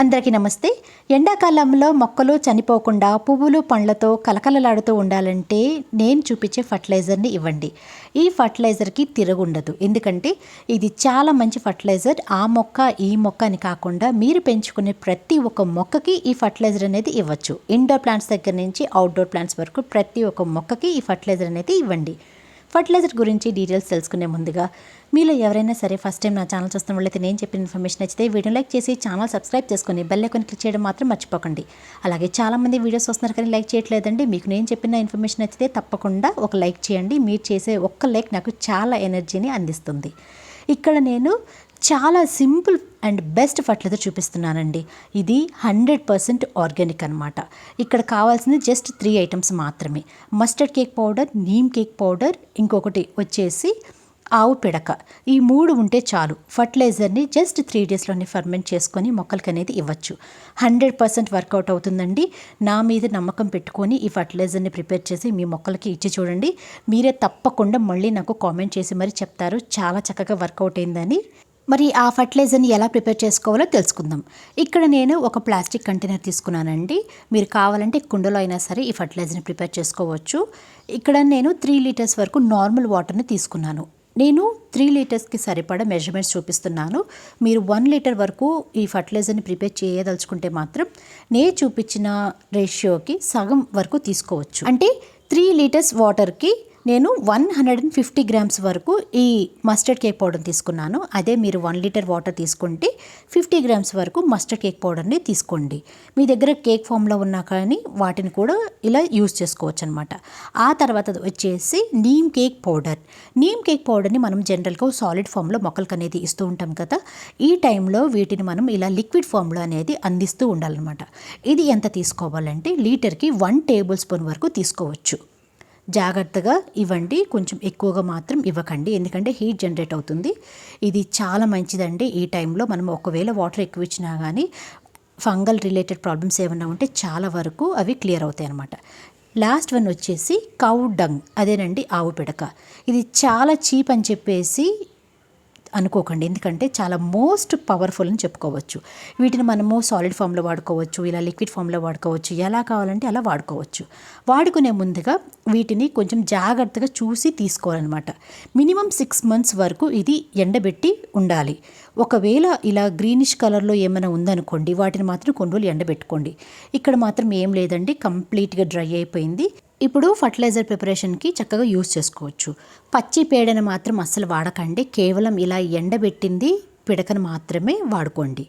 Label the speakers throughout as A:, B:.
A: అందరికీ నమస్తే. ఎండాకాలంలో మొక్కలు చనిపోకుండా పువ్వులు పండ్లతో కలకలలాడుతూ ఉండాలంటే నేను చూపించే ఫర్టిలైజర్ని ఇవ్వండి. ఈ ఫర్టిలైజర్కి తిరగుండదు. ఎందుకంటే ఇది చాలా మంచి ఫర్టిలైజర్. ఆ మొక్క ఈ మొక్క అని కాకుండా మీరు పెంచుకునే ప్రతి ఒక్క మొక్కకి ఈ ఫర్టిలైజర్ అనేది ఇవ్వచ్చు. ఇండోర్ ప్లాంట్స్ దగ్గర నుంచి అవుట్డోర్ ప్లాంట్స్ వరకు ప్రతి ఒక్క మొక్కకి ఈ ఫర్టిలైజర్ అనేది ఇవ్వండి. ఫర్టిలైజర్ గురించి డీటెయిల్స్ తెలుసుకునే ముందుగా మీలో ఎవరైనా సరే ఫస్ట్ టైం నా ఛానల్ చూస్తున్న వాళ్ళైతే నేను చెప్పిన ఇన్ఫర్మేషన్ నచ్చితే వీడియో లైక్ చేసి ఛానల్ సబ్స్క్రైబ్ చేసుకుని బెల్ ఐకాన్ క్లిక్ చేయడం మాత్రం మర్చిపోకండి. అలాగే చాలామంది వీడియోస్ వస్తున్నారు కానీ లైక్ చేయట్లేదండి. మీకు నేను చెప్పిన ఇన్ఫర్మేషన్ నచ్చితే తప్పకుండా ఒక లైక్ చేయండి. మీరు చేసే ఒక్క లైక్ నాకు చాలా ఎనర్జీని అందిస్తుంది. ఇక్కడ నేను చాలా సింపుల్ అండ్ బెస్ట్ ఫర్టిలైజర్ చూపిస్తున్నానండి. ఇది హండ్రెడ్ పర్సెంట్ ఆర్గానిక్ అనమాట ఇక్కడ కావాల్సింది జస్ట్ త్రీ ఐటమ్స్ మాత్రమే. Mustard cake powder neem cake powder ఇంకొకటి వచ్చేసి ఆవు పిడక. ఈ మూడు ఉంటే చాలు. ఫర్టిలైజర్ని జస్ట్ త్రీ డేస్లోనే ఫర్మెంట్ చేసుకొని మొక్కలకి అనేది ఇవ్వచ్చు. హండ్రెడ్ పర్సెంట్ వర్కౌట్ అవుతుందండి. నా మీద నమ్మకం పెట్టుకొని ఈ ఫర్టిలైజర్ని ప్రిపేర్ చేసి మీ మొక్కలకి ఇచ్చి చూడండి. మీరే తప్పకుండా మళ్ళీ నాకు కామెంట్ చేసి మరి చెప్తారు. చాలా చక్కగా వర్కౌట్ అయిందని. మరి ఆ ఫర్టిలైజర్ని ఎలా ప్రిపేర్ చేసుకోవాలో తెలుసుకుందాం. ఇక్కడ నేను ఒక ప్లాస్టిక్ కంటైనర్ తీసుకున్నానండి. మీరు కావాలంటే కుండలో అయినా సరే ఈ ఫర్టిలైజర్ని ప్రిపేర్ చేసుకోవచ్చు. ఇక్కడ నేను త్రీ లీటర్స్ వరకు నార్మల్ వాటర్ని తీసుకున్నాను. నేను త్రీ లీటర్స్కి సరిపడా మెజర్మెంట్స్ చూపిస్తున్నాను. మీరు వన్ లీటర్ వరకు ఈ ఫర్టిలైజర్ని ప్రిపేర్ చేయదలుచుకుంటే మాత్రం నేను చూపించిన రేషియోకి సగం వరకు తీసుకోవచ్చు. అంటే త్రీ లీటర్స్ వాటర్కి నేను one hundred and fifty grams వరకు ఈ మస్టర్డ్ కేక్ పౌడర్ తీసుకున్నాను. అదే మీరు వన్ లీటర్ వాటర్ తీసుకుంటే ఫిఫ్టీ గ్రామ్స్ వరకు మస్టర్డ్ కేక్ పౌడర్ని తీసుకోండి. మీ దగ్గర కేక్ ఫామ్లో ఉన్నా కానీ వాటిని కూడా ఇలా యూస్ చేసుకోవచ్చు అనమాట ఆ తర్వాత వచ్చేసి neem cake powder. Neem cake పౌడర్ని మనం జనరల్గా సాలిడ్ ఫామ్లో మొక్కలకు అనేది ఇస్తూ ఉంటాం కదా ఈ టైంలో వీటిని మనం ఇలా లిక్విడ్ ఫామ్లో అనేది అందిస్తూ ఉండాలన్నమాట. ఇది ఎంత తీసుకోవాలంటే లీటర్కి వన్ టేబుల్ స్పూన్ వరకు తీసుకోవచ్చు. జాగ్రత్తగా ఇవ్వండి. కొంచెం ఎక్కువగా మాత్రం ఇవ్వకండి. ఎందుకంటే హీట్ జనరేట్ అవుతుంది. ఇది చాలా మంచిదండి. ఈ టైంలో మనం ఒకవేళ వాటర్ ఎక్కువ ఇచ్చినా కానీ ఫంగల్ రిలేటెడ్ ప్రాబ్లమ్స్ ఏమైనా ఉంటే చాలా వరకు అవి క్లియర్ అవుతాయి అన్నమాట. లాస్ట్ వన్ వచ్చేసి కౌ డంగ్. అదేనండి ఆవు పిడక. ఇది చాలా చీప్ అని చెప్పేసి అనుకోకండి. ఎందుకంటే చాలా మోస్ట్ పవర్ఫుల్ అని చెప్పుకోవచ్చు. వీటిని మనము సాలిడ్ ఫామ్లో వాడుకోవచ్చు ఇలా లిక్విడ్ ఫామ్లో వాడుకోవచ్చు ఎలా కావాలంటే అలా వాడుకోవచ్చు. వాడుకునే ముందుగా వీటిని కొంచెం జాగ్రత్తగా చూసి తీసుకోవాలన్నమాట. మినిమం సిక్స్ మంత్స్ వరకు ఇది ఎండబెట్టి ఉండాలి. ఒకవేళ ఇలా గ్రీనిష్ కలర్లో ఏమైనా ఉందనుకోండి వాటిని మాత్రం కొన్ని రోజులు ఎండబెట్టుకోండి. ఇక్కడ మాత్రం ఏం లేదండి కంప్లీట్గా డ్రై అయిపోయింది. ఇప్పుడు ఫర్టిలైజర్ ప్రిపరేషన్కి చక్కగా యూస్ చేసుకోవచ్చు. పచ్చి పేడను మాత్రం అస్సలు వాడకండి. కేవలం ఇలా ఎండబెట్టింది పిడకను మాత్రమే వాడుకోండి.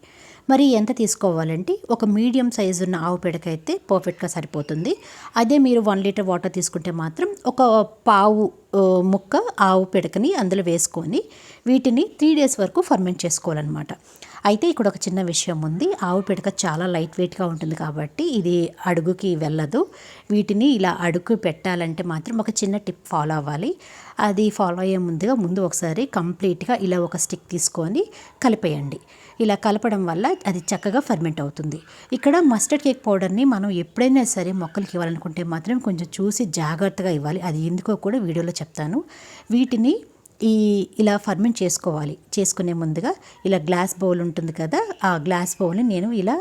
A: మరి ఎంత తీసుకోవాలంటే ఒక మీడియం సైజు ఉన్న ఆవు పిడక అయితే పర్ఫెక్ట్గా సరిపోతుంది. అదే మీరు వన్ లీటర్ వాటర్ తీసుకుంటే మాత్రం ఒక పావు ముక్క ఆవు పిడకని అందులో వేసుకొని వీటిని త్రీ డేస్ వరకు ఫర్మెంట్ చేసుకోవాలన్నమాట. అయితే ఇక్కడ ఒక చిన్న విషయం ఉంది. ఆవు పిడక చాలా లైట్ వెయిట్గా ఉంటుంది కాబట్టి ఇది అడుగుకి వెళ్ళదు. వీటిని ఇలా అడుగు పెట్టాలంటే మాత్రం ఒక చిన్న టిప్ ఫాలో అవ్వాలి. అది ఫాలో అయ్యే ముందుగా ముందు ఒకసారి కంప్లీట్గా ఇలా ఒక స్టిక్ తీసుకొని కలిపేయండి. ఇలా కలపడం వల్ల అది చక్కగా ఫర్మెంట్ అవుతుంది. ఇక్కడ మస్టర్డ్ కేక్ పౌడర్ని మనం ఎప్పుడైనా సరే మొక్కలకి ఇవ్వాలనుకుంటే మాత్రం కొంచెం చూసి జాగ్రత్తగా ఇవ్వాలి. అది ఎందుకో కూడా వీడియోలో చెప్తాను. వీటిని ఈ ఇలా ఫర్మెంట్ చేసుకోవాలి. చేసుకునే ముందుగా ఇలా గ్లాస్ బౌల్ ఉంటుంది కదా ఆ గ్లాస్ బౌల్ని నేను ఇలా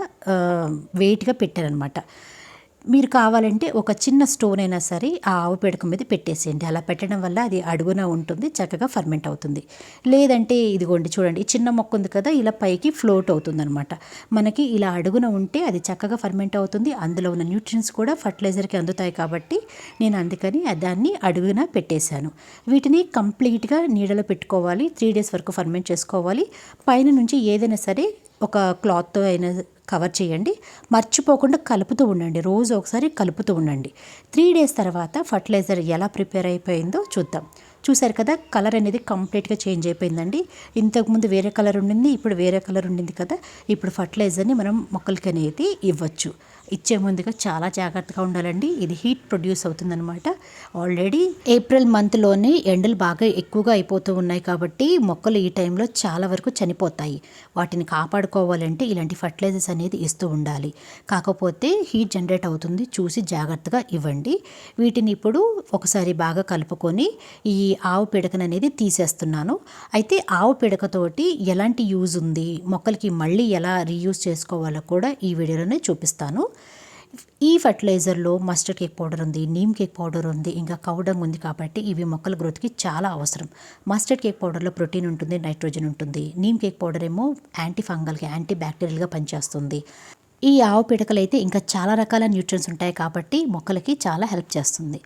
A: వెయిట్గా పెట్టానమాట మీరు కావాలంటే ఒక చిన్న స్టోన్ అయినా సరే ఆ ఆవు పిడక మీద పెట్టేసేయండి. అలా పెట్టడం వల్ల అది అడుగున ఉంటుంది చక్కగా ఫర్మెంట్ అవుతుంది. లేదంటే ఇదిగోండి చూడండి ఈ చిన్న మొక్క ఉంది కదా ఇలా పైకి ఫ్లోట్ అవుతుంది అనమాట మనకి ఇలా అడుగున ఉంటే అది చక్కగా ఫర్మెంట్ అవుతుంది. అందులో ఉన్న న్యూట్రియన్స్ కూడా ఫర్టిలైజర్కి అందుతాయి కాబట్టి నేను అందుకని దాన్ని అడుగున పెట్టేశాను. వీటిని కంప్లీట్గా నీడలో పెట్టుకోవాలి త్రీ డేస్ వరకు ఫర్మెంట్ చేసుకోవాలి. పైన నుంచి ఏదైనా సరే ఒక క్లాత్తో అయినా కవర్ చేయండి. మర్చిపోకుండా కలుపుతూ ఉండండి. రోజు ఒకసారి కలుపుతూ ఉండండి. త్రీ డేస్ తర్వాత ఫర్టిలైజర్ ఎలా ప్రిపేర్ అయిపోయిందో చూద్దాం. చూసారు కదా కలర్ అనేది కంప్లీట్గా చేంజ్ అయిపోయిందండి. ఇంతకుముందు వేరే కలర్ ఉండింది ఇప్పుడు వేరే కలర్ ఉండింది కదా. ఇప్పుడు ఫర్టిలైజర్ని మనం మొక్కలకి అనేది ఇవ్వచ్చు. ఇచ్చే ముందుగా చాలా జాగ్రత్తగా ఉండాలండి. ఇది హీట్ ప్రొడ్యూస్ అవుతుందన్నమాట. ఆల్రెడీ ఏప్రిల్ మంత్లోనే ఎండలు బాగా ఎక్కువగా అయిపోతూ ఉన్నాయి కాబట్టి మొక్కలు ఈ టైంలో చాలా వరకు చనిపోతాయి. వాటిని కాపాడుకోవాలంటే ఇలాంటి ఫర్టిలైజర్స్ అనేది ఇస్తూ ఉండాలి. కాకపోతే హీట్ జనరేట్ అవుతుంది. చూసి జాగ్రత్తగా ఇవ్వండి. వీటిని ఇప్పుడు ఒకసారి బాగా కలుపుకొని ఈ ఆవు పిడకను అనేది తీసేస్తున్నాను. అయితే ఆవు పిడకతోటి ఎలాంటి యూజ్ ఉంది? మొక్కలకి మళ్ళీ ఎలా రీయూజ్ చేసుకోవాలో కూడా ఈ వీడియోలోనే చూపిస్తాను. ఈ ఫర్టిలైజర్లో మస్టర్డ్ కేక్ పౌడర్ ఉంది నీమ్ కేక్ పౌడర్ ఉంది ఇంకా కౌడంగ్ ఉంది కాబట్టి ఇవి మొక్కల గ్రోత్కి చాలా అవసరం. మస్టర్డ్ కేక్ పౌడర్లో ప్రోటీన్ ఉంటుంది నైట్రోజన్ ఉంటుంది. నీమ్ కేక్ పౌడర్ ఏమో యాంటీ ఫంగల్గా యాంటీ బ్యాక్టీరియల్గా పనిచేస్తుంది. ఈ ఆవు పిడకలు అయితే ఇంకా చాలా రకాల న్యూట్రియన్స్ ఉంటాయి కాబట్టి మొక్కలకి చాలా హెల్ప్ చేస్తుంది.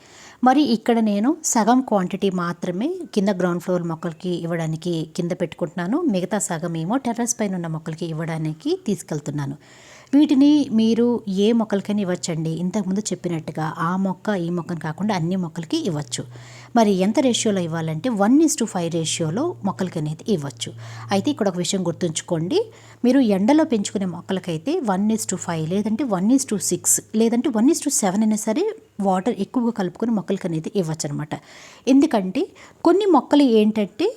A: మరి ఇక్కడ నేను సగం క్వాంటిటీ మాత్రమే కింద గ్రౌండ్ ఫ్లోర్ మొక్కలకి ఇవ్వడానికి కింద పెట్టుకుంటున్నాను. మిగతా సగం ఏమో టెర్రస్ పైన ఉన్న మొక్కలకి ఇవ్వడానికి తీసుకెళ్తున్నాను. వీటిని మీరు ఏ మొక్కలకైనా ఇవ్వచ్చండి. ఇంతకుముందు చెప్పినట్టుగా ఆ మొక్క ఈ మొక్కను కాకుండా అన్ని మొక్కలకి ఇవ్వచ్చు. మరి ఎంత రేషియోలో ఇవ్వాలంటే వన్ ఇస్ టు ఫైవ్ రేషియోలో మొక్కలకి అనేది ఇవ్వచ్చు. అయితే ఇక్కడ ఒక విషయం గుర్తుంచుకోండి. మీరు ఎండలో పెంచుకునే మొక్కలకైతే వన్ ఇస్ టు ఫైవ్ లేదంటే వన్ ఇస్ టు సిక్స్ లేదంటే వన్ ఇస్ టు సెవెన్ అయినా సరే వాటర్ ఎక్కువగా కలుపుకొని మొక్కలకి అనేది ఇవ్వచ్చు అనమాట ఎందుకంటే కొన్ని మొక్కలు ఏంటంటే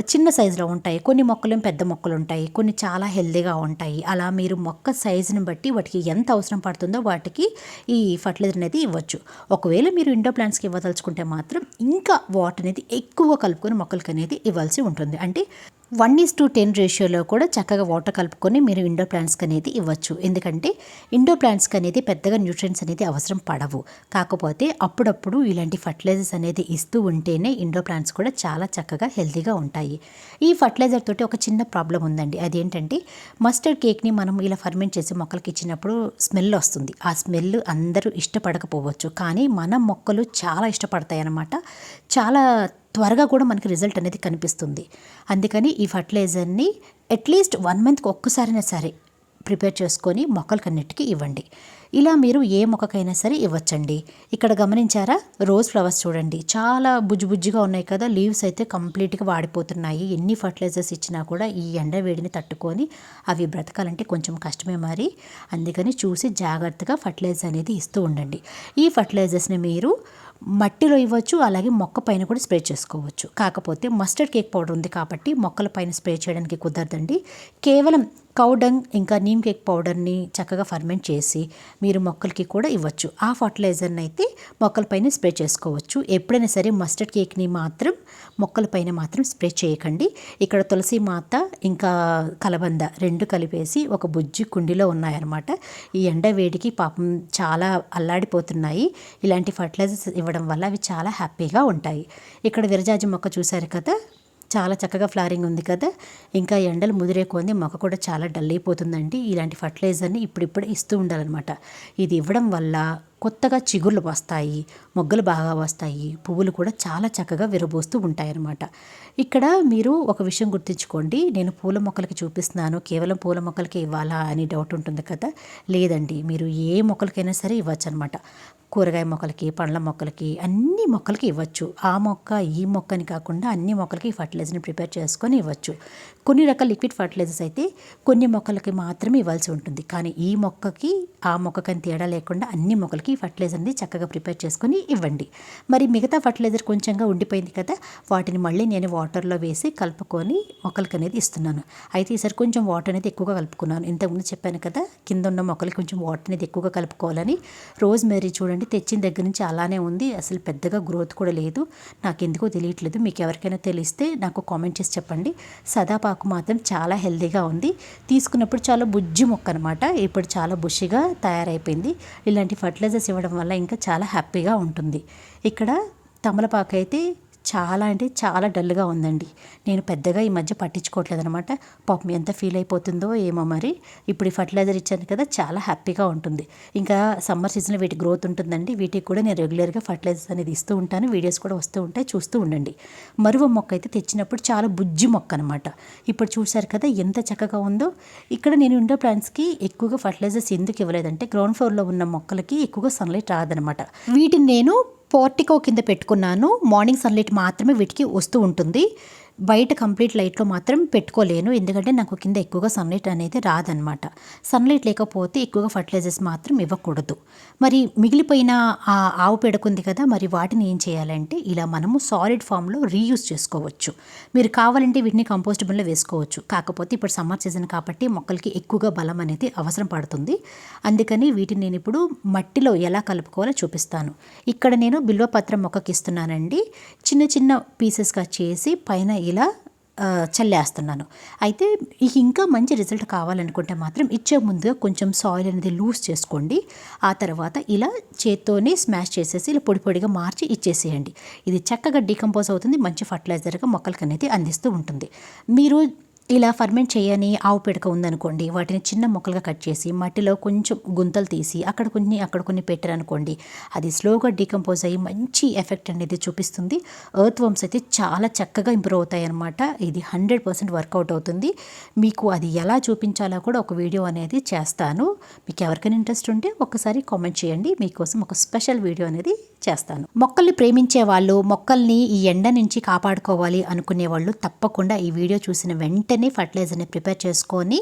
A: చిన్న సైజులో ఉంటాయి. కొన్ని మొక్కలు పెద్ద మొక్కలు ఉంటాయి కొన్ని చాలా హెల్దీగా ఉంటాయి. అలా మీరు మొక్క సైజుని బట్టి వాటికి ఎంత అవసరం పడుతుందో వాటికి ఈ ఫర్టిలైజర్ అనేది ఇవ్వచ్చు. ఒకవేళ మీరు ఇండో ప్లాంట్స్కి ఇవ్వదలుచుకుంటే మాత్రం ఇంకా వాటర్ అనేది ఎక్కువ కలుపుకొని మొక్కలకి అనేది ఇవ్వాల్సి ఉంటుంది. అంటే వన్ ఈస్ టు టెన్ రేషియోలో కూడా చక్కగా వాటర్ కలుపుకొని మీరు ఇండోర్ ప్లాంట్స్కి అనేది ఇవ్వచ్చు. ఎందుకంటే ఇండోర్ ప్లాంట్స్కి అనేది పెద్దగా న్యూట్రియన్స్ అనేది అవసరం పడవు. కాకపోతే అప్పుడప్పుడు ఇలాంటి ఫర్టిలైజర్స్ అనేది ఇస్తూ ఉంటేనే ఇండోర్ ప్లాంట్స్ కూడా చాలా చక్కగా హెల్తీగా ఉంటాయి. ఈ ఫర్టిలైజర్ తోటి ఒక చిన్న ప్రాబ్లం ఉందండి. అదేంటంటే మస్టర్డ్ కేక్ని మనం ఇలా ఫర్మెంట్ చేసి మొక్కలకి ఇచ్చినప్పుడు స్మెల్ వస్తుంది. ఆ స్మెల్ అందరూ ఇష్టపడకపోవచ్చు. కానీ మన మొక్కలు చాలా ఇష్టపడతాయి అన్నమాట చాలా త్వరగా కూడా మనకి రిజల్ట్ అనేది కనిపిస్తుంది. అందుకని ఈ ఫర్టిలైజర్ని అట్లీస్ట్ వన్ మంత్కి ఒక్కసారైనా సరే ప్రిపేర్ చేసుకొని మొక్కలకన్నిటికీ ఇవ్వండి. ఇలా మీరు ఏ మొక్కకైనా సరే ఇవ్వచ్చండి. ఇక్కడ గమనించారా? రోజ్ ఫ్లవర్స్ చూడండి. చాలా బుజ్జిబుజ్జిగా ఉన్నాయి కదా. లీవ్స్ అయితే కంప్లీట్గా వాడిపోతున్నాయి. ఎన్ని ఫర్టిలైజర్స్ ఇచ్చినా కూడా ఈ ఎండ వేడిని తట్టుకొని అవి బ్రతకాలంటే కొంచెం కష్టమే మరి. అందుకని చూసి జాగ్రత్తగా ఫర్టిలైజర్ అనేది ఇస్తూ ఉండండి. ఈ ఫర్టిలైజర్స్ని మీరు మట్టిలో ఇవ్వచ్చు అలాగే మొక్క పైన కూడా స్ప్రే చేసుకోవచ్చు. కాకపోతే మస్టర్డ్ కేక్ పౌడర్ ఉంది కాబట్టి మొక్కల పైన స్ప్రే చేయడానికి కుదరదండి. కేవలం కౌడంగ్ ఇంకా నీమ్ కేక్ పౌడర్ని చక్కగా ఫర్మెంట్ చేసి మీరు మొక్కలకి కూడా ఇవ్వచ్చు. ఆ ఫర్టిలైజర్ని అయితే మొక్కలపైన స్ప్రే చేసుకోవచ్చు. ఎప్పుడైనా సరే మస్టర్డ్ కేక్ని మాత్రం మొక్కలపైన మాత్రం స్ప్రే చేయకండి. ఇక్కడ తులసి మాత ఇంకా కలబంద రెండు కలిపేసి ఒక బుజ్జి కుండీలో ఉన్నాయన్నమాట. ఈ ఎండ వేడికి పాపం చాలా అల్లాడిపోతున్నాయి. ఇలాంటి ఫర్టిలైజర్స్ ఇవ్వడం వల్ల అవి చాలా హ్యాపీగా ఉంటాయి. ఇక్కడ విరజాజి మొక్క చూశారు కదా? చాలా చక్కగా ఫ్లారింగ్ ఉంది కదా. ఇంకా ఎండలు ముదిరే కొంది మొక్క కూడా చాలా డల్ అయిపోతుందండి. ఇలాంటి ఫర్టిలైజర్ని ఇప్పుడిప్పుడు ఇస్తూ ఉండాలన్నమాట. ఇది ఇవ్వడం వల్ల కొత్తగా చిగుర్లు వస్తాయి మొగ్గలు బాగా వస్తాయి పువ్వులు కూడా చాలా చక్కగా విరబోస్తూ ఉంటాయన్నమాట. ఇక్కడ మీరు ఒక విషయం గుర్తుంచుకోండి. నేను పూల మొక్కలకి చూపిస్తున్నాను. కేవలం పూల మొక్కలకి ఇవ్వాలా అని డౌట్ ఉంటుంది కదా? లేదండి. మీరు ఏ మొక్కలకైనా సరే ఇవ్వచ్చు అనమాట కూరగాయ మొక్కలకి పండ్ల మొక్కలకి అన్ని మొక్కలకి ఇవ్వచ్చు. ఆ మొక్క ఈ మొక్కని కాకుండా అన్ని మొక్కలకి ఫర్టిలైజర్ని ప్రిపేర్ చేసుకొని ఇవ్వచ్చు. కొన్ని రకాల లిక్విడ్ ఫర్టిలైజర్స్ అయితే కొన్ని మొక్కలకి మాత్రమే ఇవ్వాల్సి ఉంటుంది. కానీ ఈ మొక్కకి ఆ మొక్కకని తేడా లేకుండా అన్ని మొక్కలకి ఫర్టిలైజర్ని చక్కగా ప్రిపేర్ చేసుకొని ఇవ్వండి. మరి మిగతా ఫర్టిలైజర్ కొంచెంగా ఉండిపోయింది కదా వాటిని మళ్ళీ నేను వాటర్లో వేసి కలుపుకొని మొక్కలకి అనేది ఇస్తున్నాను. అయితే ఈసారి కొంచెం వాటర్ అనేది ఎక్కువగా కలుపుకున్నాను. ఇంతకుముందు చెప్పాను కదా కింద ఉన్న మొక్కలకి కొంచెం వాటర్ అనేది ఎక్కువగా కలుపుకోవాలని. రోజ్ మేరీ చూడండి తెచ్చిన దగ్గర నుంచి అలానే ఉంది. అసలు పెద్దగా గ్రోత్ కూడా లేదు. నాకు ఎందుకో తెలియట్లేదు. మీకు ఎవరికైనా తెలిస్తే నాకు కామెంట్ చేసి చెప్పండి. సదాపాకు మాత్రం చాలా హెల్దీగా ఉంది. తీసుకున్నప్పుడు చాలా బుజ్జి మొక్క అనమాట ఇప్పుడు చాలా బుషిగా తయారైపోయింది. ఇలాంటి ఫర్టిలైజర్ మసాజెస్ ఇవ్వడం వల్ల ఇంకా చాలా హ్యాపీగా ఉంటుంది. ఇక్కడ తమలపాకు అయితే చాలా అంటే చాలా డల్గా ఉందండి. నేను పెద్దగా ఈ మధ్య పట్టించుకోవట్లేదు అనమాట పాపం ఎంత ఫీల్ అయిపోతుందో ఏమో మరి. ఇప్పుడు ఈ ఫర్టిలైజర్ ఇచ్చాను కదా చాలా హ్యాపీగా ఉంటుంది. ఇంకా సమ్మర్ సీజన్లో వీటి గ్రోత్ ఉంటుందండి. వీటికి కూడా నేను రెగ్యులర్గా ఫర్టిలైజర్స్ అనేది ఇస్తూ ఉంటాను. వీడియోస్ కూడా వస్తూ ఉంటాయి. చూస్తూ ఉండండి. మరువ మొక్క అయితే తెచ్చినప్పుడు చాలా బుజ్జి మొక్క అనమాట. ఇప్పుడు చూశారు కదా ఎంత చక్కగా ఉందో. ఇక్కడ నేను ఇండో ప్లాంట్స్కి ఎక్కువగా ఫర్టిలైజర్స్ ఎందుకు ఇవ్వలేదంటే గ్రౌండ్ ఫ్లోర్లో ఉన్న మొక్కలకి ఎక్కువగా సన్లైట్ రాదనమాట. వీటిని నేను పోర్టికో కింద పెట్టుకున్నాను. మార్నింగ్ సన్లైట్ మాత్రమే వీటికి వస్తూ ఉంటుంది. బయట కంప్లీట్ లైట్లో మాత్రం పెట్టుకోలేను. ఎందుకంటే నాకు కింద ఎక్కువగా సన్లైట్ అనేది రాదనమాట సన్లైట్ లేకపోతే ఎక్కువగా ఫర్టిలైజర్స్ మాత్రం ఇవ్వకూడదు. మరి మిగిలిపోయిన ఆ ఆవు పెడకుంది కదా మరి వాటిని ఏం చేయాలంటే ఇలా మనము సాలిడ్ ఫామ్లో రీయూజ్ చేసుకోవచ్చు. మీరు కావాలంటే వీటిని కంపోస్టబుల్లో వేసుకోవచ్చు. కాకపోతే ఇప్పుడు సమ్మర్ సీజన్ కాబట్టి మొక్కలకి ఎక్కువగా బలం అనేది అవసరం పడుతుంది. అందుకని వీటిని నేను ఇప్పుడు మట్టిలో ఎలా కలుపుకోవాలో చూపిస్తాను. ఇక్కడ నేను బిల్వపత్రం మొక్కకి ఇస్తున్నానండి చిన్న చిన్న పీసెస్గా చేసి పైన ఇలా చల్లేస్తున్నాను. అయితే ఇంకా మంచి రిజల్ట్ కావాలనుకుంటే మాత్రం ఇచ్చే ముందుగా కొంచెం సాయిల్ అనేది లూజ్ చేసుకోండి. ఆ తర్వాత ఇలా చేత్తోనే స్మాష్ చేసేసి ఇలా పొడి పొడిగా మార్చి ఇచ్చేసేయండి. ఇది చక్కగా డీకంపోజ్ అవుతుంది మంచి ఫర్టిలైజర్గా మొక్కలకి అనేది అందిస్తూ ఉంటుంది. మీరు ఇలా ఫర్మెంట్ చేయని ఆవు పిడక ఉందనుకోండి వాటిని చిన్న ముక్కలుగా కట్ చేసి మట్టిలో కొంచెం గుంతలు తీసి అక్కడ కొన్ని అక్కడ కొన్ని పెట్టారనుకోండి అది స్లోగా డీకంపోజ్ అయ్యి మంచి ఎఫెక్ట్ అనేది చూపిస్తుంది. ఎర్త్ వర్మ్స్ అయితే చాలా చక్కగా ఇంప్రూవ్ అవుతాయి అనమాట ఇది హండ్రెడ్ పర్సెంట్ వర్కౌట్ అవుతుంది. మీకు అది ఎలా చూపించాలో కూడా ఒక వీడియో అనేది చేస్తాను. మీకు ఎవరికైనా ఇంట్రెస్ట్ ఉంటే ఒకసారి కామెంట్ చేయండి. మీకోసం ఒక స్పెషల్ వీడియో అనేది చేస్తాను. మొక్కల్ని ప్రేమించే వాళ్ళు మొక్కల్ని ఈ ఎండ నుంచి కాపాడుకోవాలి అనుకునే వాళ్ళు తప్పకుండా ఈ వీడియో చూసిన వెంటనే ఫర్టిలైజర్ని ప్రిపేర్ చేసుకొని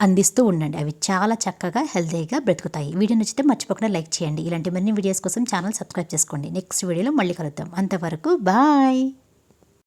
A: అందిస్తూ ఉండండి. అవి చాలా చక్కగా హెల్తీగా బ్రతుకుతాయి. వీడియో నచ్చితే మర్చిపోకుండా లైక్ చేయండి. ఇలాంటి మరిన్ని వీడియోస్ కోసం ఛానల్ సబ్స్క్రైబ్ చేసుకోండి. నెక్స్ట్ వీడియోలో మళ్ళీ కలుద్దాం. అంతవరకు బాయ్!